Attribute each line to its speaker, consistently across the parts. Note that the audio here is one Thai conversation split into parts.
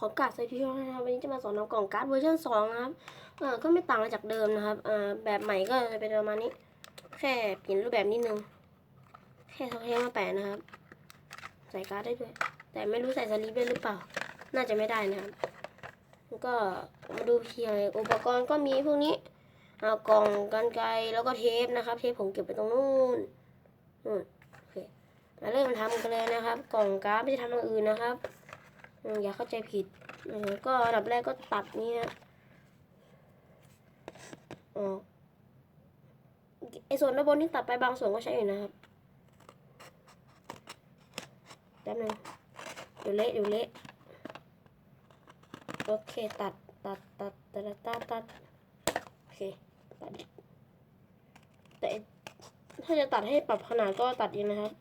Speaker 1: ขอกาสวัสดีทุกท่านนะครับวันนี้จะมาสอนทำกล่องการ์ดเวอร์ชันสองนะครับเออก็ไม่ต่างจากเดิมนะครับเออแบบใหม่ก็จะเป็นประมาณนี้ แค่เปลี่ยนรูปแบบนิดนึง แค่เขาแค่มาแปะนะครับ ใส่การ์ดได้ด้วย แต่ไม่รู้ใส่สลิปได้หรือเปล่า น่าจะไม่ได้นะครับก็มาดูเพียงอุปกรณ์ก็มีพวกนี้เอากล่องกันไกรแล้วก็เทปนะครับ เทปผมเก็บไปตรงนู้นนู่นโอเคมาเริ่มทำกันเลยนะครับ กล่องการ์ดไม่ใช่ทำอย่างอื่นนะครับ อย่าเข้าใจผิด ก็อันดับแรกก็ตัดนี่นะออกไอส่วนด้านบนที่ตัดไปบางส่วนก็ใช้อยู่นะครับแป๊บนึงเดี๋ยวเละเดี๋ยวเละโอเคตัดตัดตัดตัดตัดตัดโอเคตัดแต่ถ้าจะตัดให้ปรับขนาดก็ตัดเองนะครับ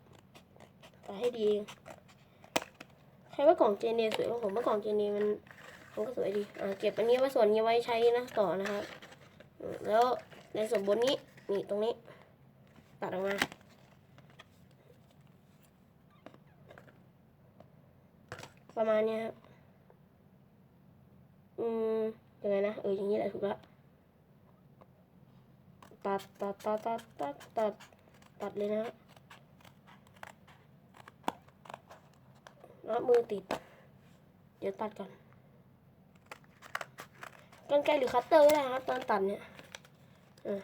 Speaker 1: ตัดให้ดี ใครว่ากล่องเจเนสวยกว่าผมว่ากล่องเจเนมันมันก็สวยดีอ่าเก็บอันนี้ไว้ส่วนนี้ไว้ใช้นะต่อนะครับแล้วในส่วนบนนี้นี่ตรงนี้ ตัดออกมาประมาณนี้ครับ อืมยังไงนะ เออ อย่างนี้แหละถูกละตัดตัดตัดตัดตัดตัดตัดเลยนะฮะ แล้วมือติด เดี๋ยวตัดก่อนกันไกรหรือคัตเตอร์ก็ได้ครับ ตอนตัดเนี่ยอะ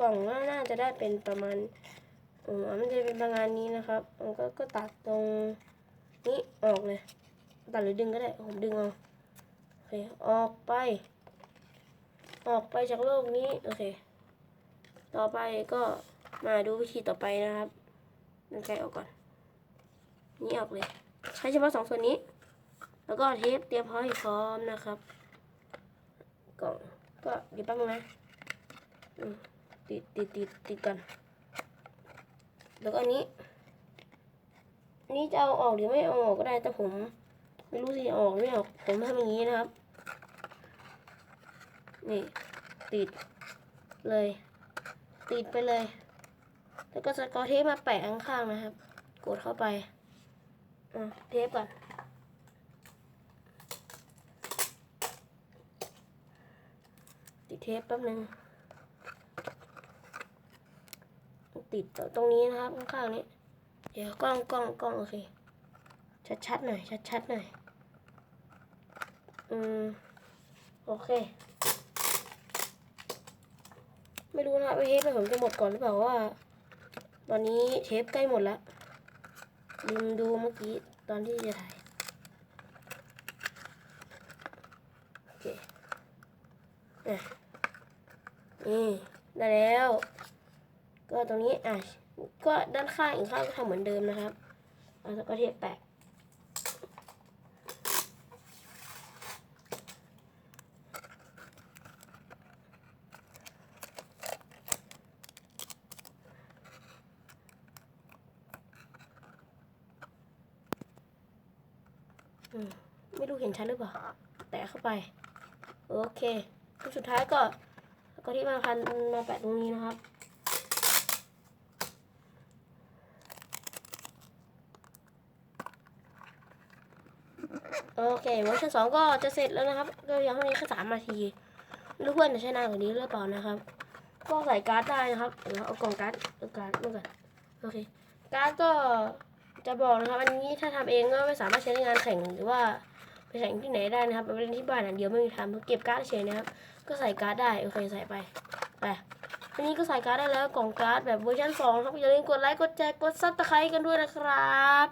Speaker 1: กล่องน่าจะได้เป็นประมาณเออมันจะเป็นประมาณนี้นะครับมันก็ก็ตัดตรงนี้ออกเลย ตัดหรือดึงก็ได้ ผมดึงเอาโอเคออกไป ออกไปจากโลกนี้โอเค ต่อไปก็มาดูวิธีต่อไปนะครับกันไกรออกก่อน นี่ออกเลย ใช้เฉพาะสองส่วนนี้ แล้วก็เทปเตรียมพร้อมพร้อมนะครับกล่องก็เดี๋ยวแป๊บนึงนะติดติดติดติดกัน แล้วก็อันนี้นี้จะเอาออกหรือไม่เอาออกก็ได้แต่ผม ไม่รู้สิออกหรือไม่ออกผมทำอย่างนี้นะครับ นี่ติดเลย ติดไปเลย แล้วก็สกอเทปมาแปะข้างๆนะครับ กดเข้าไป อะเทปก่อนติดเทปแป๊บนึงติดตรงนี้นะครับข้างๆนี้ เดี๋ยวกล้องกล้องกล้องโอเค ชัดๆหน่อยชัดๆหน่อยอืมโอเค ไม่รู้นะครับว่าเทปผมจะหมดก่อนหรือเปล่าว่า ตอนนี้เทปใกล้หมดแล้ว ลืมดูเมื่อกี้ตอนที่จะถ่ายโอเคอะนี่ได้แล้ว ก็ตรงนี้อะก็ด้านข้างอีกข้างก็ทำเหมือนเดิมนะครับเอาแล้วก็เทปแปะ ไม่รู้เห็นชัดหรือเปล่า แตะเข้าไป โอเคขั้นสุดท้ายก็ ก็ที่มาพันมาแปะตรงนี้นะครับ โอเคเวอร์ชันสองก็จะเสร็จแล้วนะครับ ก็ยังเท่านี้แค่สามนาทีไม่รู้เพื่อนจะใช้นานกว่านี้หรือเปล่านะครับ ก็ใส่การ์ดได้นะครับเดี๋ยวเอากล่องการ์ดเอาการ์ดมาก่อนโอเค การ์ดก็ จะบอกนะครับอันนี้ถ้าทำเองก็ไม่สามารถใช้ในงานแข่งหรือว่าไปแข่งที่ไหนได้นะครับไปเล่นที่บ้านอันเดียวไม่มีทำเก็บการ์ดเฉยนะครับ ก็ใส่การ์ดได้โอเคใส่ไปไปอันนี้ก็ใส่การ์ดได้แล้วกล่องการ์ดแบบเวอร์ชันสองครับอย่าลืมกดไลค์กดแชร์กดซับสไครต์กันด้วยนะครับ